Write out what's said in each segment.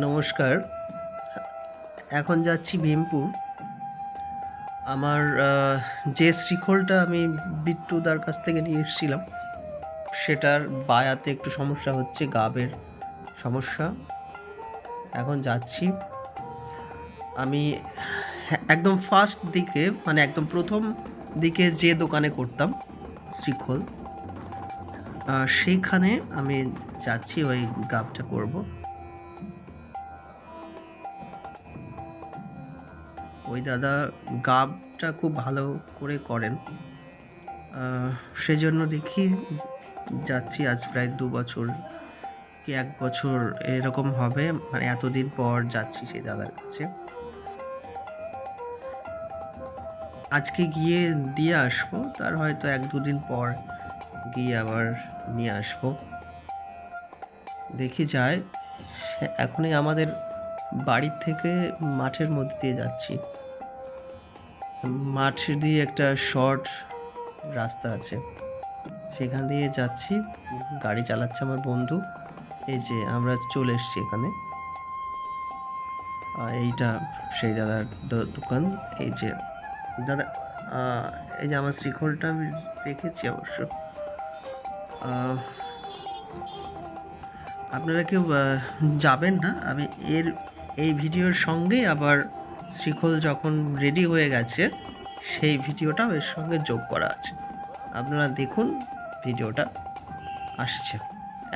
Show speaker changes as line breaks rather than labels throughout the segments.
নমস্কার। এখন যাচ্ছি ভীমপুর। আমার যে শ্রীখোলটা আমি বিট্টুদার কাছ থেকে নিয়ে এসেছিলাম, সেটার বায়াতে একটু সমস্যা হচ্ছে, গাবের সমস্যা। এখন যাচ্ছি। আমি একদম ফার্স্ট দিকে মানে একদম প্রথম দিকে যে দোকানে করতাম শ্রীখোল সেইখানে আমি যাচ্ছি, ওই গাবটা করব। ওই দাদা গাবটা খুব ভালো করে করেন। সেজন্য দেখি যাচ্ছি আজ প্রায় দু বছর কি এক বছর এরকম হবে মানে এতদিন পর যাচ্ছি সেই দাদার কাছে। আজকে গিয়ে দিয়ে আসব, তার হয়তো এক দুদিন পর গিয়ে আবার নিয়ে আসব। দেখি যায়, এখনই আমাদের বাড়ির থেকে মাঠের মধ্যে দিয়ে যাচ্ছি। মাঠ দিয়ে একটা শর্ট রাস্তা আছে। সেখান দিয়ে যাচ্ছি। গাড়ি চালাচ্ছে আমার বন্ধু। এই যে আমরা চলে এসেছি এখানে। এইটা সেই দাদার দোকান। এই যে দাদা এই যে আমার শ্রীখোলটা আমি রেখেছি অবশ্য। আপনারা কেউ যাবেন না। আমি এর, এই ভিডিওর সঙ্গেই আবার শ্রীখোল যখন রেডি হয়ে গেছে, সেই ভিডিওটাও এর সঙ্গে যোগ করা আছে। আপনারা দেখুন, ভিডিওটা আসছে,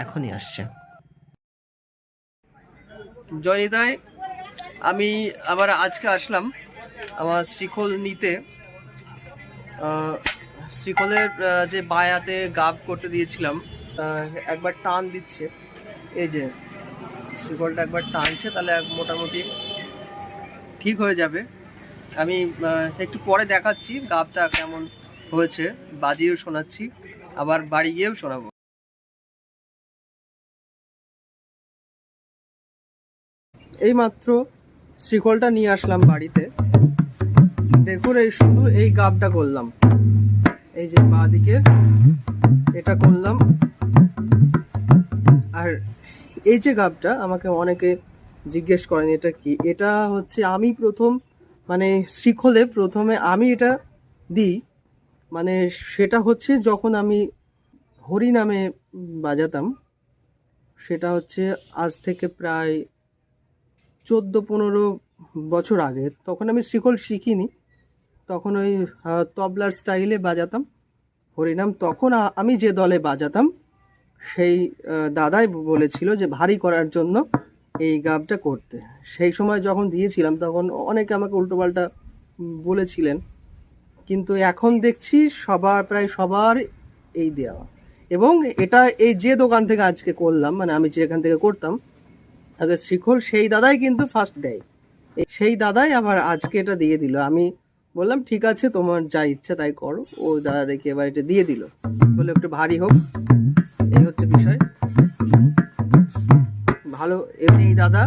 এখনই আসছে। জয়নিতায় আমি আবার আজকে আসলাম আমার শ্রীখোল নিতে। শ্রীখোলের যে বায়াতে গাব করতে দিয়েছিলাম একবার টান দিচ্ছে। এই যে, শ্রীখোলটা একবার টানছে, তাহলে মোটামুটি ঠিক হয়ে যাবে। আমি একটু পরে দেখাচ্ছি, গাবটা কেমন হয়েছে। বাজিয়েও শোনাচ্ছি, আবার বাড়ি গিয়েও শোনাবো। এইমাত্র শ্রীখোলটা নিয়ে আসলাম বাড়িতে। দেখুন, এই শুধু এই গাবটা করলাম। এই যে বাঁ দিকে এটা করলাম। আর এই যে গাবটা আমাকে অনেকে জিজ্ঞেস করেন, এটা কি? এটা হচ্ছে আমি প্রথম মানে শ্রীখোলে প্রথমে আমি এটা দিই। মানে সেটা হচ্ছে যখন আমি হরি নামে বাজাতাম, সেটা হচ্ছে আজ থেকে প্রায় চোদ্দ পনেরো বছর আগে। তখন আমি শ্রীখোল শিখিনি। তখন ওই তবলার স্টাইলে বাজাতাম হরিনাম তখন আমি যে দলে বাজাতাম, সেই দাদাই বলেছিল যে ভারী করার জন্য এই গাবটা করতে। সেই সময় যখন দিয়েছিলাম, তখন অনেকে আমাকে উল্টোপাল্টা বলেছিলেন, কিন্তু এখন দেখছি সবার, প্রায় সবার এই দেওয়া। এবং এটা এই যে দোকান থেকে আজকে করলাম মানে আমি যেখান থেকে করতাম আগে শ্রীখোল সেই দাদাই কিন্তু ফার্স্ট দেয়। সেই দাদাই আবার আজকে এটা দিয়ে দিল। আমি বললাম, ঠিক আছে, তোমার যা ইচ্ছা তাই করো। ও দাদা দেখে এবার এটা দিয়ে দিল। বলে একটু ভারী হোক। এই হচ্ছে বিষয়। ভালো, এমনি দাদা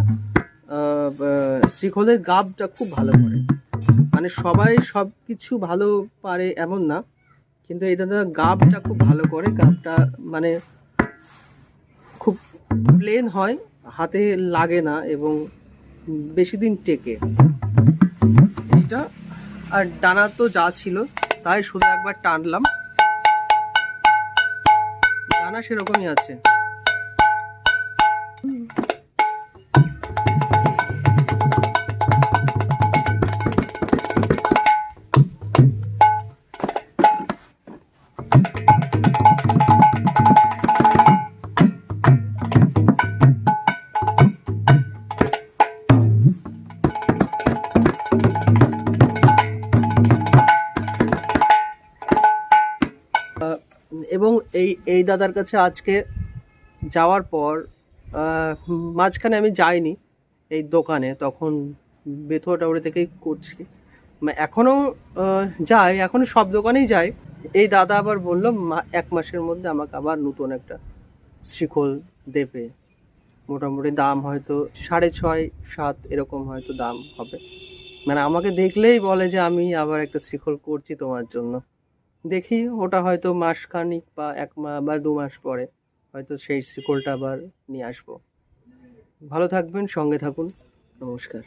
শ্রীখোলের গাবটা খুব ভালো করে। মানে সবাই সব কিছু ভালো পারে এমন না, কিন্তু এই দাদা গাবটা খুব ভালো করে। গাবটা মানে খুব প্লেন হয়, হাতে লাগে না এবং বেশি দিন টেকে। এইটা, আর ডানা তো যা ছিল, তাই শুধু একবার টানলাম। ডানা সেরকমই আছে। এবং এই এই দাদার কাছে আজকে যাওয়ার পর আহ, মাঝখানে আমি যাইনি এই দোকানে, তখন বেথুয়াটাউড়ি থেকেই করছি। মা- এখনও যাই এখনও সব দোকানেই যাই। এই দাদা আবার বলল, মা- এক মাসের মধ্যে আমাকে আবার নতুন একটা শিখল দেবে। মোটামুটি দাম হয়তো সাড়ে ছয়, সাত এরকম হয়তো দাম হবে। মানে আমাকে দেখলেই বলে যে, আমি আবার একটা শিখল করছি তোমার জন্য। দেখি, ওটা হয়তো মাসখানিক বা এক মাস বা দু মাস পরে। হয়তো সেই শিকলটা আবার নিয়ে আসব। ভালো থাকবেন সঙ্গে থাকুন। নমস্কার।